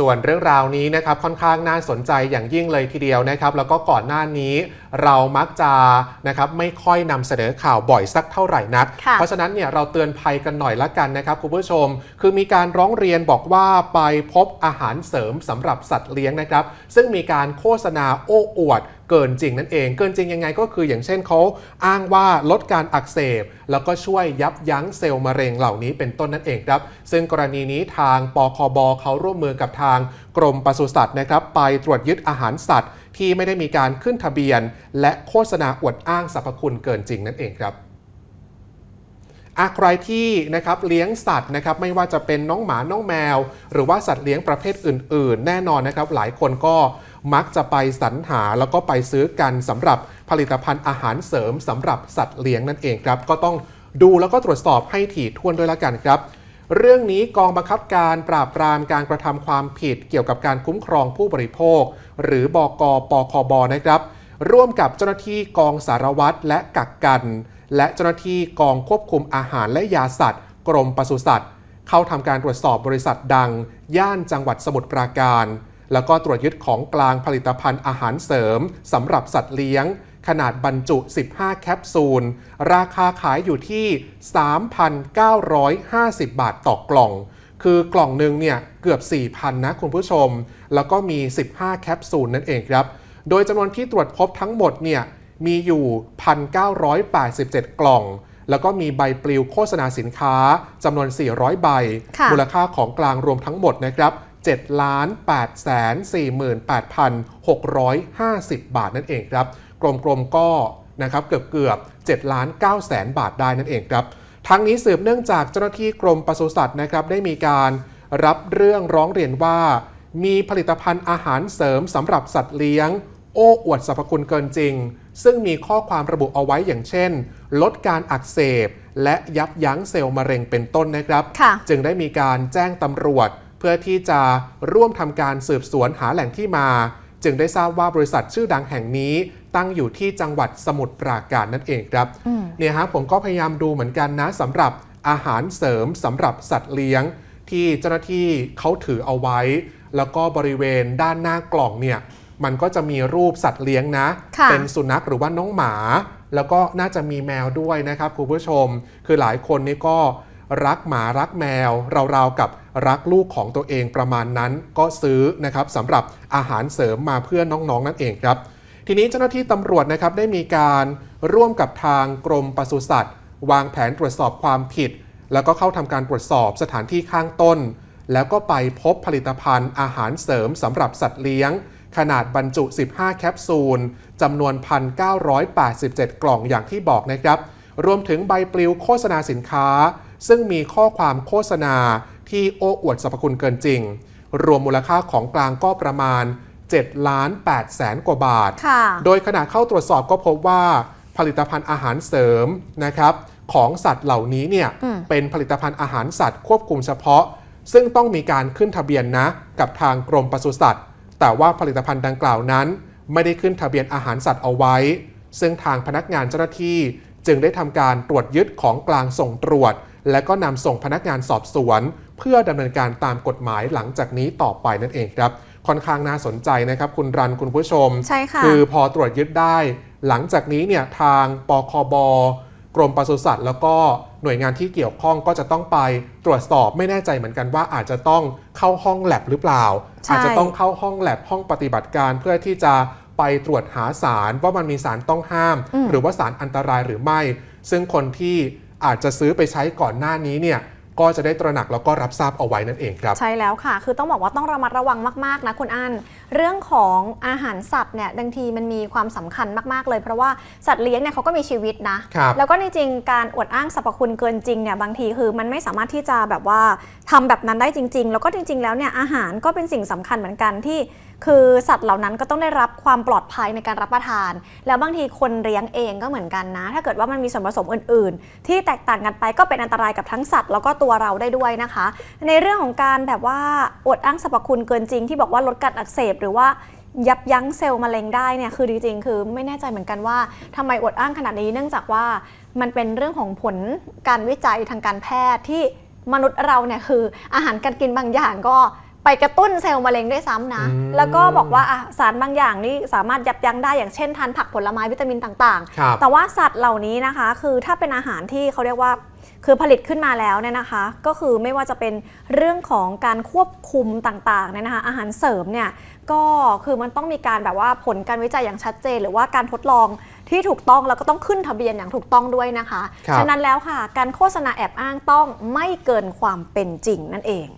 ส่วนเรื่องราวนี้นะครับค่อนข้างน่าสนใจอย่างยิ่งเลยทีเดียวนะครับ แล้วก็ก่อนหน้านี้เรามักจะนะครับไม่ค่อยนำเสนอข่าวบ่อยสักเท่าไหร่นักค่ะเพราะฉะนั้นเนี่ยเราเตือนภัยกันหน่อยละกันนะครับคุณผู้ชม คือมีการร้องเรียนบอกว่าไปพบอาหารเสริมสำหรับสัตว์เลี้ยงนะครับ ซึ่งมีการโฆษณาโอ้อวดเกินจริงนั่นเอง เกินจริงยังไงก็คืออย่างเช่นเขาอ้างว่าลดการอักเสบ แล้วก็ช่วยยับยั้งเซลล์มะเร็งเหล่านี้เป็นต้นนั่นเองครับ ซึ่งกรณีนี้ทางปคบเขาร่วมมือกับทางกรมปศุสัตว์นะครับ ไปตรวจยึดอาหารสัตว์ ที่ไม่ได้มีการขึ้นทะเบียน และโฆษณาอวดอ้างสรรพคุณเกินจริงนั่นเองครับอะใครที่นะครับเลี้ยงสัตว์นะครับไม่ว่าจะเป็นน้องหมาน้องแมว หรือว่าสัตว์เลี้ยงประเภทอื่น ๆ แน่นอนนะครับ หลายคนก็มักจะไปสรรหาแล้วก็ไปซื้อกันสำหรับผลิตภัณฑ์อาหารเสริมสำหรับสัตว์เลี้ยงนั่นเองครับ ก็ต้องดูแล้วก็ตรวจสอบให้ถี่ถ้วนด้วยละกันครับ เรื่องนี้กองบังคับการปราบปรามการกระทำความผิดเกี่ยวกับการคุ้มครองผู้บริโภค หรือบกปคบนะครับ ร่วมกับเจ้าหน้าที่กองสารวัตรและกักกัน และเจ้าหน้าที่กองควบคุมอาหารและยาสัตว์ กรมปศุสัตว์ เข้าทำการตรวจสอบบริษัทดัง ย่านจังหวัดสมุทรปราการ แล้วก็ตรวจยึดของกลางผลิตภัณฑ์อาหารเสริมสำหรับสัตว์เลี้ยง ขนาดบรรจุ 15 แคปซูล ราคาขายอยู่ที่ 3,950 บาทต่อกล่อง คือกล่องหนึ่งเนี่ยเกือบ 4,000 นะคุณผู้ชม แล้วก็มี 15 แคปซูลนั่นเองครับ โดยจำนวนที่ตรวจพบทั้งหมดเนี่ยมีอยู่ 1,987 กล่อง แล้วก็มีใบปลิวโฆษณาสินค้าจำนวน 400 ใบค่ะมูลค่าของกลางรวมทั้งหมดนะครับ7ล้าน8แสน48,650 บาทนั่นเองครับ กลมๆก็นะครับเกือบเกือบ7ล้าน9แสนบาทได้นั่นเองครับ ทั้งนี้สืบเนื่องจากเจ้าหน้าที่กรมปศุสัตว์นะครับได้มีการรับเรื่องร้องเรียนว่า มีผลิตภัณฑ์อาหารเสริมสำหรับสัตว์เลี้ยง โอ้อวดสรรพคุณเกินจริง ซึ่งมีข้อความระบุเอาไว้อย่างเช่น ลดการอักเสบ และยับยั้งเซลล์มะเร็งเป็นต้นนะครับค่ะจึงได้มีการแจ้งตำรวจ เพื่อที่จะร่วมทำการสืบสวนหาแหล่งที่มา จึงได้ทราบว่าบริษัทชื่อดังแห่งนี้ตั้งอยู่ที่จังหวัดสมุทรปราการนั่นเองครับอืมเนี่ยฮะผมก็พยายามดูเหมือนกันนะสำหรับอาหารเสริมสำหรับสัตว์เลี้ยง ที่เจ้าหน้าที่เขาถือเอาไว้ แล้วก็บริเวณด้านหน้ากล่องเนี่ยมันก็จะมีรูปสัตว์เลี้ยงนะค่ะเป็นสุนัขหรือว่าน้องหมา แล้วก็น่าจะมีแมวด้วยนะครับคุณผู้ชม คือหลายคนนี่ก็รักหมารักแมว ราวๆกับ รักลูกของตัวเองประมาณนั้นก็ซื้อนะครับสำหรับอาหารเสริมมาเพื่อน้องๆนั่นเองครับ ทีนี้เจ้าหน้าที่ตำรวจนะครับได้มีการร่วมกับทางกรมปศุสัตว์ วางแผนตรวจสอบความผิด แล้วก็เข้าทำการตรวจสอบสถานที่ข้างต้น แล้วก็ไปพบผลิตภัณฑ์อาหารเสริมสำหรับสัตว์เลี้ยง ขนาดบรรจุ 15 แคปซูลจำนวน 1,987 กล่องอย่างที่บอกนะครับรวมถึงใบปลิวโฆษณาสินค้า ซึ่งมีข้อความโฆษณา ที่โอ้อวดสรรพคุณเกินจริง รวมมูลค่าของกลางก็ประมาณ7ล้าน8แสนกว่าบาทค่ะโดยขณะเข้าตรวจสอบก็พบว่าผลิตภัณฑ์อาหารเสริมนะครับของสัตว์เหล่านี้เนี่ยอืมเป็นผลิตภัณฑ์อาหารสัตว์ควบคุมเฉพาะ ซึ่งต้องมีการขึ้นทะเบียนนะกับทางกรมปศุสัตว์ แต่ว่าผลิตภัณฑ์ดังกล่าวนั้น ไม่ได้ขึ้นทะเบียนอาหารสัตว์เอาไว้ ซึ่งทางพนักงานเจ้าหน้าที่จึงได้ทำการตรวจยึดของกลางส่งตรวจ และก็นำส่งพนักงานสอบสวน เพื่อดำเนินการตามกฎหมายหลังจากนี้ต่อไปนั่นเองครับ ค่อนข้างน่าสนใจนะครับ คุณรันคุณผู้ชมใช่ค่ะคือพอตรวจยึดได้ หลังจากนี้เนี่ยทางปคบกรมปศุสัตว์แล้วก็หน่วยงานที่เกี่ยวข้องก็จะต้องไปตรวจสอบไม่แน่ใจเหมือนกันว่าอาจจะต้องเข้าห้องแลบหรือเปล่าใช่อาจจะต้องเข้าห้องแลบห้องปฏิบัติการเพื่อที่จะไปตรวจหาสารว่ามันมีสารต้องห้ามอืมหรือว่าสารอันตรายหรือไม่ ซึ่งคนที่อาจจะซื้อไปใช้ก่อนหน้านี้เนี่ย ก็จะได้ตระหนักแล้วก็รับทราบเอาไว้นั่นเองครับ ใช่แล้วค่ะ คือต้องบอกว่าต้องระมัดระวังมากๆนะคุณอันเรื่องของอาหารสัตว์เนี่ยบางทีมันมีความสำคัญมากๆเลยเพราะว่าสัตว์เลี้ยงเนี่ยเขาก็มีชีวิตนะครับแล้วก็ในจริงการอวดอ้างสรรพคุณเกินจริงเนี่ยบางทีคือมันไม่สามารถที่จะแบบว่าทำแบบนั้นได้จริง ๆ แล้วก็จริง ๆ แล้วเนี่ยอาหารก็เป็นสิ่งสำคัญเหมือนกันที่คือสัตว์เหล่านั้นก็ต้องได้รับความปลอดภัยในการรับประทาน แล้วบางทีคนเลี้ยงเองก็เหมือนกันนะ ถ้าเกิดว่ามันมีส่วนผสมอื่น ๆ ที่แตกต่างกันไปก็เป็นอันตรายกับทั้งสัตว์แล้วก็ตัวเราได้ด้วยนะคะ ในเรื่องของการแบบว่าอดอ้างสรรพคุณเกินจริง ที่บอกว่าลดการอักเสบหรือว่ายับยั้งเซลล์มะเร็งได้เนี่ยคือจริงๆคือไม่แน่ใจเหมือนกันว่าทำไมอดอ้างขนาดนี้เนื่องจากว่ามันเป็นเรื่องของผลการวิจัยทางการแพทย์ที่มนุษย์เราเนี่ยคืออาหารการกินบางอย่างก็ ไปกระตุ้นเซลล์มะเร็งด้วยซ้ำนะ อืมแล้วก็บอกว่าอะสารบางอย่างนี่สามารถยับยั้งได้อย่างเช่นทานผักผลไม้วิตามินต่างครับ ๆ แต่ว่าสัตว์เหล่านี้นะคะ คือถ้าเป็นอาหารที่เขาเรียกว่าคือผลิตขึ้นมาแล้วเนี่ยนะคะ ก็คือไม่ว่าจะเป็นเรื่องของการควบคุมต่างๆเนี่ยนะคะอาหารเสริมเนี่ยก็คือมันต้องมีการแบบว่าผลการวิจัยอย่างชัดเจน หรือว่าการทดลองที่ถูกต้องแล้วก็ต้องขึ้นทะเบียนอย่างถูกต้องด้วยนะคะครับ ฉะนั้นแล้วค่ะ การโฆษณาแอบอ้างต้องไม่เกินความเป็นจริงนั่นเอง